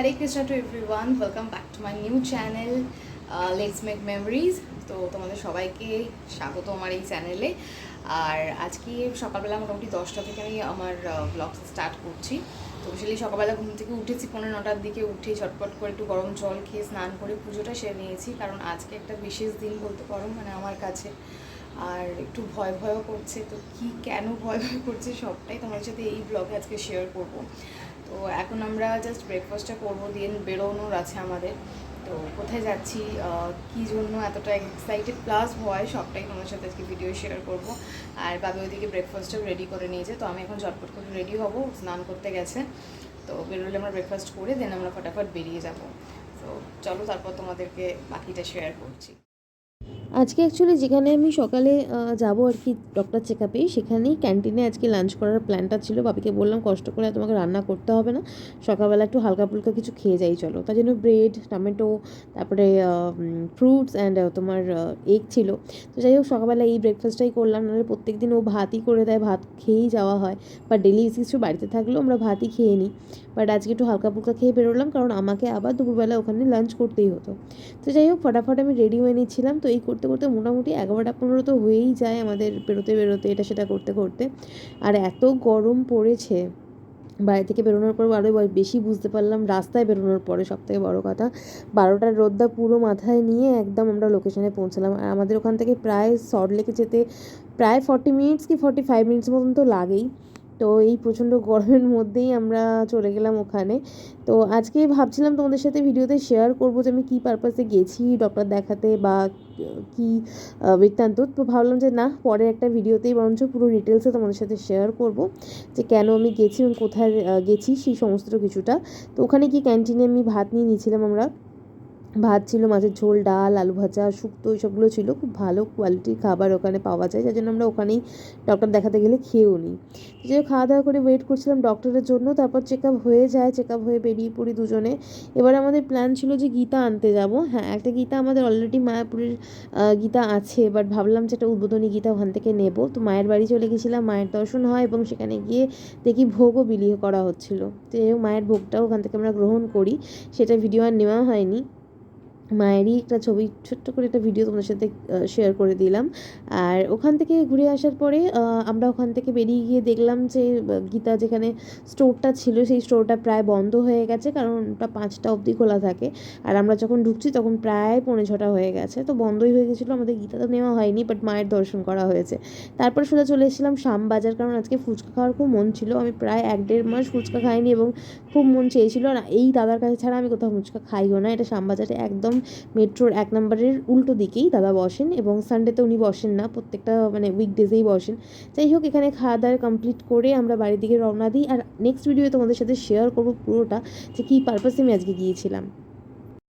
Hare Krishna to everyone welcome back to my new channel let's make memories তো তোমাদের সবাইকে স্বাগত আমার এই চ্যানেলে আর আজকে সকালবেলা মোটামুটি দশটা থেকে আমি আমার ব্লগ স্টার্ট করছি। তো বেশি সকালবেলা ঘুম থেকে উঠেছি পনেরো নটার দিকে উঠে ঝটপট করে একটু গরম জল খেয়ে স্নান করে পুজোটা সেরে নিয়েছি। কারণ আজকে একটা বিশেষ দিন বলতে পারো মানে আমার কাছে। আর একটু ভয় ভয়ও করছে, তো কি কেন ভয় ভয় করছে সবটাই তোমার সাথে এই ব্লগে আজকে শেয়ার করব। তো এখন আমরা জাস্ট ব্রেকফাস্টটা করব দিয়ে বেরোনোর আছে আমাদের। তো কোথায় যাচ্ছি কি জন্য এতটা এক্সাইটেড প্লাস ভয়, সবটাই তোমার সাথে আজকে ভিডিও শেয়ার করব। আর বাবা ওইদিকে ব্রেকফাস্টটাও রেডি করে নিয়েছে, তো আমি এখন ঝটপট করে রেডি হব, স্নান করতে গেছে। তো বেরোলে আমরা ব্রেকফাস্ট করে দেন আমরা ফটাফট বেরিয়ে যাব। তো চলো, তারপর তোমাদেরকে বাকিটা শেয়ার করছি। আজকে অ্যাকচুয়ালি যেখানে আমি সকালে যাব আর কি ডক্টর চেক আপে সেখানেই ক্যান্টিনে আজকে লাঞ্চ করার প্ল্যানটা ছিল। বাবিকে বললাম, কষ্ট করে তোমাকে রান্না করতে হবে না। সকালবেলা একটু হালকা ফুলকা কিছু খেয়ে যাই, চলো। তার জন্য ব্রেড টমেটো তারপরে ফ্রুটস অ্যান্ড তোমার এগ ছিল। তো যাই হোক, সকালবেলা এই ব্রেকফাস্টটাই করলাম। নাহলে প্রত্যেক দিন ও ভাতই করে দেয়, ভাত খেয়েই যাওয়া হয়। বা ডেলি কিছু বাড়িতে থাকলেও আমরা ভাতই খেয়ে নিই। বাট আজকে একটু হালকা ফুলকা খেয়ে বেরোলাম, কারণ আমাকে আবার দুপুরবেলা ওখানে লাঞ্চ করতেই হতো। তো যাই হোক, ফটাফট আমি রেডি হয়ে নিচ্ছিলাম। তো এই করতে করতে মোটামুটি এগারোটা পনেরো তো হয়েই যায় আমাদের বেরোতে বেরোতে এটা সেটা করতে করতে। আর এত গরম পড়েছে বাড়ি থেকে বেরোনোর পর আরও বেশি বুঝতে পারলাম রাস্তায় বেরোনোর পরে সব থেকে বড়ো কথা। বারোটার রোদ্দা পুরো মাথায় নিয়ে একদম আমরা লোকেশনে পৌঁছালাম। আর আমাদের ওখান থেকে প্রায় সল্ট লেকে যেতে প্রায় ফর্টি মিনিটস কি ফর্টি ফাইভ মিনিটস মতন তো লাগেই। তো এই প্রচণ্ড গরমের মধ্যেই আমরা চলে গেলাম ওখানে। তো আজকে ভাবছিলাম তোমাদের সাথে ভিডিওতে শেয়ার করব যে আমি কী পারপাসে গেছি ডক্টর দেখাতে বা কী বৃত্তান্ত। তো ভাবলাম যে না, পরে একটা ভিডিওতেই বরঞ্চ পুরো ডিটেলসে তোমাদের সাথে শেয়ার করব যে কেন আমি গেছি এবং কোথায় গেছি সেই সমস্ত কিছুটা। তো ওখানে কি ক্যান্টিনে আমি ভাত নিয়ে নিয়েছিলাম আমরা। ভাত ছিল, মাছের ঝোল, ডাল, আলু ভাজা, শুক্তো, এইসবগুলো ছিল। খুব ভালো কোয়ালিটির খাবার ওখানে পাওয়া যায়। যার জন্য আমরা ওখানেই ডক্টর দেখাতে গেলে খেয়েও নিই। যে খাওয়া দাওয়া করে ওয়েট করছিলাম ডক্টরের জন্য, তারপর চেক আপ হয়ে যায় চেক আপ হয়ে বেরিয়ে পড়ি দুজনে। এবার আমাদের প্ল্যান ছিল যে গীতা আনতে যাব। হ্যাঁ একটা গীতা আমাদের অলরেডি মায়াপুরের গীতা আছে বাট ভাবলাম যে একটা উদ্বোধনী গীতা ওখান থেকে নেব। তো মায়ের বাড়ি চলে গেছিলাম, মায়ের দর্শন হয় এবং সেখানে গিয়ে দেখি ভোগও বিলি করা হচ্ছিল। তো মায়ের ভোগটাও ওখান থেকে আমরা গ্রহণ করি। সেটা ভিডিও আর নেওয়া হয়নি। মায়েরই একটা ছবি, ছোট্ট করে একটা ভিডিও তোমাদের সাথে শেয়ার করে দিলাম। আর ওখান থেকে ঘুরে আসার পরে আমরা ওখান থেকে বেরিয়ে গিয়ে দেখলাম যে গীতা যেখানে স্টোরটা ছিল, সেই স্টোরটা প্রায় বন্ধ হয়ে গেছে, কারণ ওটা পাঁচটা অবধি খোলা থাকে। আর আমরা যখন ঢুকছি, তখন প্রায় পৌনে ছটা হয়ে গেছে। তো বন্ধই হয়ে গেছিল, আমাদের গীতা তো নেওয়া হয়নি বাট মায়ের দর্শন করা হয়েছে। তারপর সোজা চলে এসেছিলাম শ্যামবাজার কারণ আজকে ফুচকা খাওয়ার খুব মন ছিল। আমি প্রায় এক দেড় মাস ফুচকা খাইনি এবং খুব মন চেয়েছিল। আর এই দাদার কাছে ছাড়া আমি কোথাও ফুচকা খাইও না। এটা শ্যামবাজারে একদম মেট্রোর এক নম্বরের উল্টো দিকেই দাদা বসেন এবং সানডেতে উনি বসেন না, প্রত্যেকটা মানে উইকডেজেই বসেন। যাই হোক, এখানে খাওয়া দাওয়া কমপ্লিট করে আমরা বাড়ির দিকে রওনা দিই। আর নেক্সট ভিডিও তোমাদের সাথে শেয়ার করব পুরোটা যে কী পারপাসে আমি আজকে গিয়েছিলাম।